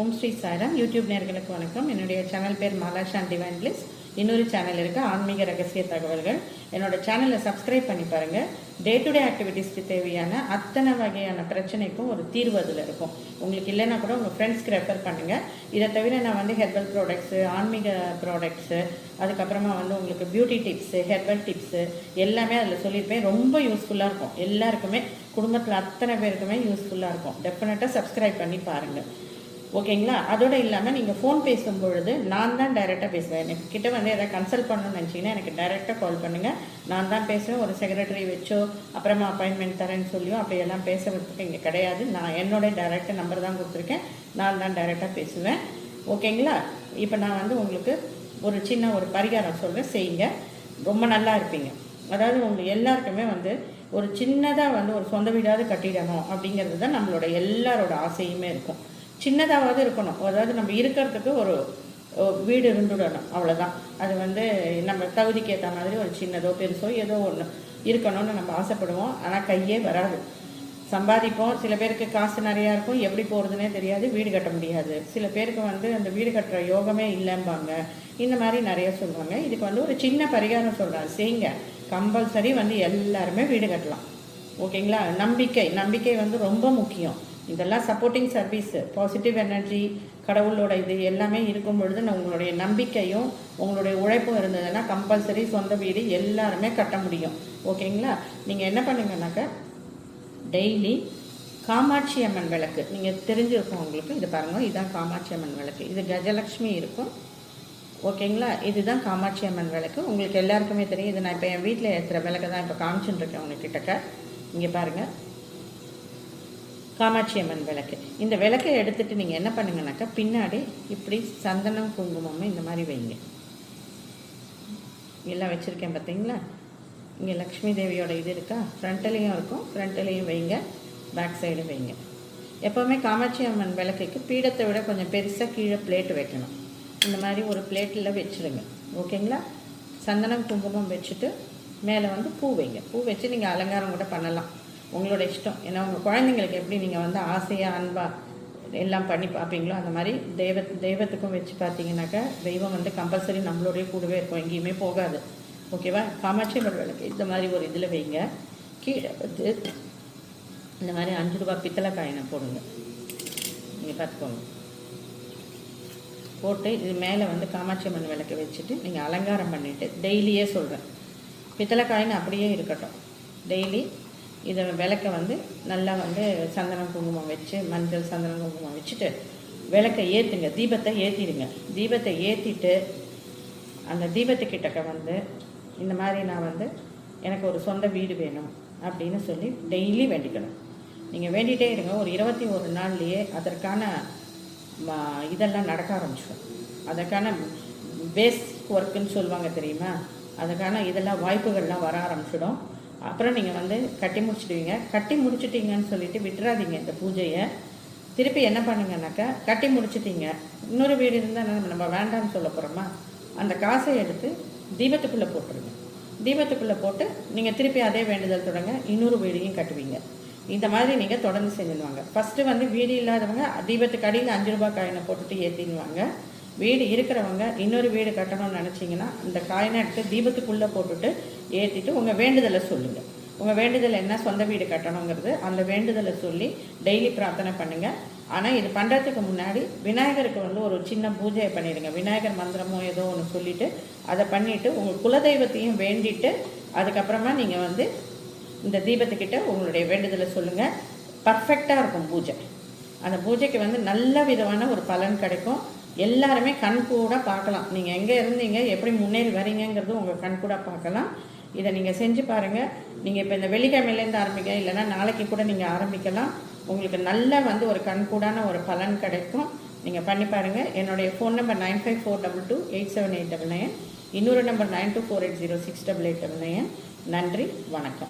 ஓம் ஸ்ரீ சாரம் யூடியூப் நேர்களுக்கு வணக்கம். என்னுடைய சேனல் பேர் மாலாஷான் டிவைன் பிளிஸ் இன்னொரு சேனல் இருக்குது ஆன்மீக ரகசிய தகவல்கள். என்னோட சேனலை சப்ஸ்கிரைப் பண்ணி பாருங்கள் டே டு டே ஆக்டிவிட்டீஸ்க்கு தேவையான அத்தனை வகையான பிரச்சனைக்கும் ஒரு தீர்வு அதில் இருக்கும். உங்களுக்கு இல்லைன்னா கூட உங்கள் ஃப்ரெண்ட்ஸ்க்கு ரெஃபர் பண்ணுங்கள் இதை தவிர நான் வந்து ஹெர்பல் ப்ராடக்ட்ஸு ஆன்மீக ப்ராடக்ட்ஸு அதுக்கப்புறமா வந்து உங்களுக்கு பியூட்டி டிப்ஸு ஹெர்பல் டிப்ஸு எல்லாமே அதில் சொல்லியிருப்பேன். ரொம்ப யூஸ்ஃபுல்லாக இருக்கும். எல்லாருக்குமே குடும்பத்தில் அத்தனை பேருக்குமே யூஸ்ஃபுல்லாக இருக்கும். டெஃபினட்டாக சப்ஸ்கிரைப் பண்ணி பாருங்கள் ஓகேங்களா? அதோட இல்லாமல் நீங்கள் ஃபோன் பேசும் பொழுது நான் தான் டைரெக்டாக பேசுவேன். எனக்கு கிட்ட வந்து எதாவது கன்சல்ட் பண்ணணும்னு நினச்சிங்கன்னா எனக்கு டைரெக்டாக கால் பண்ணுங்கள் நான் தான் பேசுவேன். ஒரு செக்ரட்டரி வச்சோ அப்புறமா அப்பாயின்மெண்ட் தரேன்னு சொல்லியோ அப்படியெல்லாம் பேசுறதுக்கு இங்கே கிடையாது. நான் என்னோட டைரக்ட் நம்பர் தான் கொடுத்துருக்கேன். நான் தான் டைரெக்டாக பேசுவேன். ஓகேங்களா? இப்போ நான் வந்து உங்களுக்கு ஒரு சின்ன ஒரு பரிகாரம் சொல்கிறேன் செய்யுங்க. ரொம்ப நல்லா இருப்பீங்க. அதாவது உங்களுக்கு எல்லாருக்குமே வந்து ஒரு சின்னதாக வந்து ஒரு சொந்த வீடாவது கட்டிடணும் அப்படிங்கிறது தான் நம்மளோட எல்லாரோட ஆசையுமே இருக்கும். சின்னதாவது இருக்கணும். அதாவது நம்ம இருக்கிறதுக்கு ஒரு ஒரு வீடு இருந்துடணும். அவ்வளோதான் அது வந்து நம்ம தகுதிக்கு ஏற்ற மாதிரி ஒரு சின்னதோ பெருசோ ஏதோ ஒன்று இருக்கணும்னு நம்ம ஆசைப்படுவோம். ஆனால் கையே வராது. சம்பாதிப்போம். சில பேருக்கு காசு நிறையா இருக்கும். எப்படி போகிறதுனே தெரியாது. வீடு கட்ட முடியாது. சில பேருக்கு வந்து அந்த வீடு கட்டுற யோகமே இல்லைம்பாங்க. இந்த மாதிரி நிறைய சொல்லுவாங்க. இதுக்கு வந்து ஒரு சின்ன பரிகாரம் சொல்கிறாங்க செய்யுங்க கம்பல்சரி வந்து எல்லாருமே வீடு கட்டலாம். ஓகேங்களா? நம்பிக்கை. நம்பிக்கை வந்து ரொம்ப முக்கியம். இதெல்லாம் சப்போர்ட்டிங் சர்வீஸ் பாசிட்டிவ் எனர்ஜி கடவுளோட இது எல்லாமே இருக்கும் பொழுது உங்களுடைய நம்பிக்கையும் உங்களுடைய உழைப்பும் இருந்ததுன்னா கம்பல்சரி சொந்த வீடு எல்லாருமே கட்ட முடியும். ஓகேங்களா? நீங்கள் என்ன பண்ணுங்கனாக்க டெய்லி காமாட்சி அம்மன் விளக்கு. நீங்கள் தெரிஞ்சிருக்கும் உங்களுக்கு இது பாருங்கள் இதுதான் காமாட்சி அம்மன் விளக்கு. இது கஜலக்ஷ்மி இருக்கும். ஓகேங்களா? இதுதான் காமாட்சி அம்மன் விளக்கு. உங்களுக்கு எல்லாருக்குமே தெரியும். இது நான் இப்போ என் வீட்டில் ஏற்றுற விளக்கு தான் இப்போ காமிச்சுட்டுருக்கேன் உங்ககிட்டக்க. இங்கே பாருங்கள் காமாட்சி அம்மன் விளக்கு. இந்த விளக்கை எடுத்துட்டு நீங்கள் என்ன பண்ணுங்கனாக்கா பின்னாடி இப்படி சந்தனம் குங்குமம் இந்த மாதிரி வைங்க. எல்லாம் வச்சுருக்கேன் பார்த்தீங்களா இங்கே லக்ஷ்மி தேவியோட இது இருக்கா? ஃப்ரண்ட்லேயும் இருக்கும். ஃப்ரண்ட்லேயும் வைங்க. பேக் சைடு வைங்க. எப்போவுமே காமாட்சி அம்மன் விளக்குக்கு பீடத்தை விட கொஞ்சம் பெருசாக கீழே பிளேட் வைக்கணும். இந்த மாதிரி ஒரு பிளேட்டில் வச்சுருங்க. ஓகேங்களா? சந்தனம் குங்குமம் வச்சுட்டு மேலே வந்து பூ வைங்க. பூ வச்சு நீங்கள் அலங்காரம் கூட பண்ணலாம். உங்களோட இஷ்டம். ஏன்னா உங்கள் குழந்தைங்களுக்கு எப்படி நீங்கள் வந்து ஆசையாக அன்பாக எல்லாம் பண்ணி பார்ப்பீங்களோ அந்த மாதிரி தெய்வ தெய்வத்துக்கும் வச்சு பார்த்தீங்கன்னாக்கா தெய்வம் வந்து கம்பல்சரி நம்மளோடய கூடவே இருக்கும். எங்கேயுமே போகாது. ஓகேவா? காமாட்சி விளக்கு இந்த மாதிரி ஒரு இதில் வைங்க. கீழே வந்து இந்த மாதிரி அஞ்சு ரூபா பித்தளை காயினை போடுங்க. நீங்கள் பார்த்துக்கோங்க. போட்டு இது மேலே வந்து காமாட்சி அம்மன் விளக்கு வச்சுட்டு நீங்கள் அலங்காரம் பண்ணிவிட்டு டெய்லியே சொல்கிறேன் பித்தளை காயின் அப்படியே இருக்கட்டும். டெய்லி இதை விளக்க வந்து நல்லா வந்து சந்தனம் குங்குமம் வச்சு மஞ்சள் சந்தனம் குங்குமம் வச்சுட்டு விளக்கை ஏற்றுங்க தீபத்தை ஏற்றிடுங்க தீபத்தை ஏற்றிட்டு அந்த தீபத்துக்கிட்டக்க வந்து இந்த மாதிரி நான் வந்து எனக்கு ஒரு சொந்த வீடு வேணும் அப்படின்னு சொல்லி டெய்லி வேண்டிக்கணும். நீங்கள் வேண்டிகிட்டே இருங்க. ஒரு இருபத்தி ஒரு நாள்லேயே அதற்கான இதெல்லாம் நடக்க ஆரம்பிச்சிடும். அதற்கான பேஸ் ஒர்க்குன்னு சொல்லுவாங்க தெரியுமா? அதுக்கான இதெல்லாம் வாய்ப்புகள்லாம் வர ஆரம்பிச்சிடும். அப்புறம் நீங்கள் வந்து கட்டி முடிச்சிடுவீங்க. கட்டி முடிச்சிட்டிங்கன்னு சொல்லிட்டு விட்டுறாதீங்க இந்த பூஜையை. திருப்பி என்ன பண்ணுங்கனாக்கா கட்டி முடிச்சிட்டிங்க. இன்னொரு வீடு இருந்தால் நம்ம நம்ம வேண்டாம்னு சொல்ல போகிறோமா அந்த காசை எடுத்து தீபத்துக்குள்ளே போட்டுருங்க. தீபத்துக்குள்ளே போட்டு நீங்கள் திருப்பி அதே வேண்டுதல் தொடங்க இன்னொரு வீடையும் கட்டுவீங்க. இந்த மாதிரி நீங்கள் தொடர்ந்து செஞ்சுடுவாங்க. ஃபஸ்ட்டு வந்து வீடு இல்லாதவங்க தீபத்துக்கு அடியில் அஞ்சு ரூபாய் காயினை போட்டுட்டு ஏற்றிடுவாங்க வீடு இருக்கிறவங்க இன்னொரு வீடு கட்டணும்னு நினச்சிங்கன்னா அந்த காயினை எடுத்து தீபத்துக்குள்ளே போட்டுட்டு ஏற்றிட்டு உங்கள் வேண்டுதலை சொல்லுங்கள் உங்கள் வேண்டுதல் என்ன சொந்த வீடு கட்டணுங்கிறது அந்த வேண்டுதலை சொல்லி டெய்லி பிரார்த்தனை பண்ணுங்கள் ஆனால் இது பண்ணுறதுக்கு முன்னாடி விநாயகருக்கு வந்து ஒரு சின்ன பூஜையை பண்ணிடுங்க. விநாயகர் மந்திரமோ ஏதோ ஒன்று சொல்லிவிட்டு அதை பண்ணிவிட்டு உங்கள் குலதெய்வத்தையும் வேண்டிட்டு அதுக்கப்புறமா நீங்கள் வந்து இந்த தீபத்துக்கிட்ட உங்களுடைய வேண்டுதலை சொல்லுங்கள் பர்ஃபெக்டாக இருக்கும் பூஜை. அந்த பூஜைக்கு வந்து நல்ல விதமான ஒரு பலன் கிடைக்கும். எல்லாருமே கண் கூட பார்க்கலாம். நீங்கள் எங்கே இருந்தீங்க எப்படி முன்னேறி வரீங்கிறது உங்கள் கண் கூட பார்க்கலாம். இதை நீங்கள் செஞ்சு பாருங்கள் நீங்கள் இப்போ இந்த வெள்ளிக்கிழமையிலேருந்து ஆரம்பிக்க இல்லைன்னா நாளைக்கு கூட நீங்கள் ஆரம்பிக்கலாம். உங்களுக்கு நல்ல வந்து ஒரு கண்கூடான ஒரு பலன் கிடைக்கும். நீங்கள் பண்ணி பாருங்கள் என்னுடைய phone number nine five four double two eight seven eight double nine இன்னொரு number nine two four eight zero six double eight double nine நன்றி வணக்கம்.